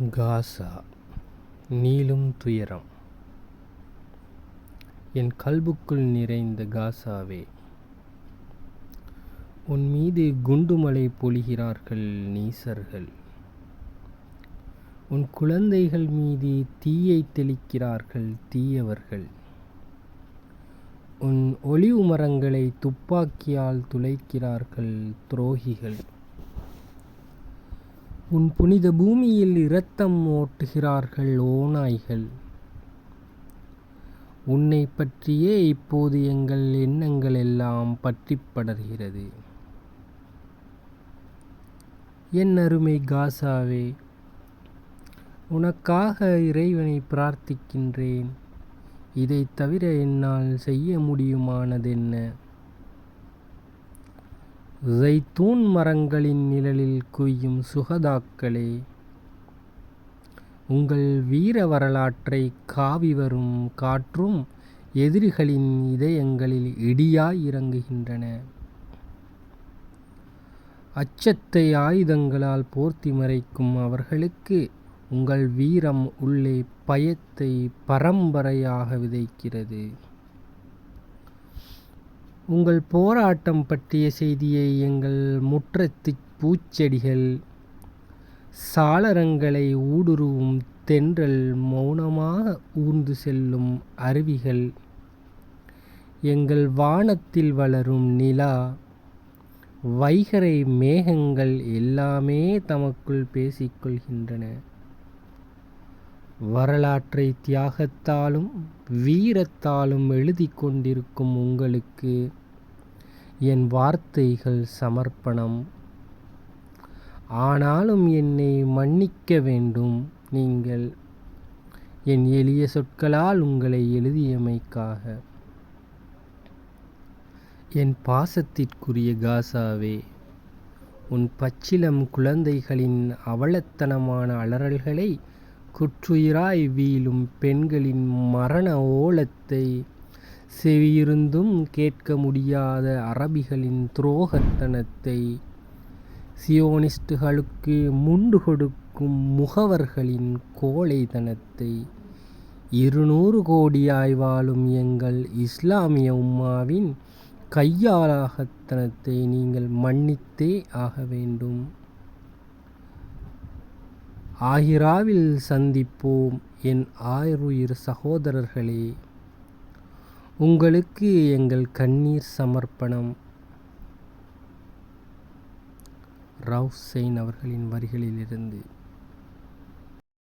காசா நீளும் துயரம். என் கல்புக்குள் நிறைந்த காசாவே உன் மீது குண்டுமலை பொழிகிறார்கள் நீசர்கள். உன் குழந்தைகள் மீது தீயை தெளிக்கிறார்கள் தீயவர்கள். உன் ஒளிவு மரங்களை துப்பாக்கியால் துளைக்கிறார்கள் துரோகிகள். உன் புனித பூமியில் இரத்தம் ஓட்டுகிறார்கள் ஓநாய்கள். உன்னை பற்றியே இப்போது எங்கள் எண்ணங்கள் எல்லாம் பற்றி படர்கிறது. என் அருமை காசாவே உனக்காக இறைவனை பிரார்த்திக்கின்றேன். இதைத் தவிர என்னால் செய்ய முடியுமானதென்ன? ஜெய்தூன் மரங்களின் நிழலில் குய்யும் சுகதாக்களே உங்கள் வீர வரலாற்றை காவி வரும் காற்றும் எதிரிகளின் இதயங்களில் இடியாய் இறங்குகின்றன. அச்சத்தை ஆயுதங்களால் போர்த்தி மறைக்கும் அவர்களுக்கு உங்கள் வீரம் உள்ளே பயத்தை பரம்பரையாக விதைக்கிறது. உங்கள் போராட்டம் பற்றிய செய்தியை எங்கள் முற்றத்துப் பூச்செடிகள் சாளரங்களை ஊடுருவும் தென்றல் மௌனமாக ஊர்ந்து செல்லும் அருவிகள் எங்கள் வானத்தில் வளரும் நிலா வைகறை மேகங்கள் எல்லாமே தமக்குள் பேசிக்கொள்கின்றன வரலாற்றை தியாகத்தாலும் வீரத்தாலும் எழுதி கொண்டிருக்கும் உங்களுக்கு என் வார்த்தைகள் சமர்ப்பணம். ஆனாலும் என்னை மன்னிக்க வேண்டும் நீங்கள். என் எளிய சொற்களால் உங்களை எழுதியமைக்காக. என் பாசத்திற்குரிய காசாவே உன் பச்சிலம் குழந்தைகளின் அவலத்தனமான அலறல்களை குற்றுயிராய் வீழும் பெண்களின் மரண ஓலத்தை செவியிருந்தும் கேட்க முடியாத அரபிகளின் துரோகத்தனத்தை சியோனிஸ்டுகளுக்கு முண்டு கொடுக்கும் முகவர்களின் கோழைத்தனத்தை. இருநூறு கோடியாய் வாழும் எங்கள் இஸ்லாமிய உம்மாவின் கையாளாகத்தனத்தை நீங்கள் மன்னித்தே ஆக வேண்டும். ஆகிராவில் சந்திப்போம் என் ஆயிருயிர் சகோதரர்களே. உங்களுக்கு எங்கள் கண்ணீர் சமர்ப்பணம். ரவுசெயின் அவர்களின் வரிகளிலிருந்து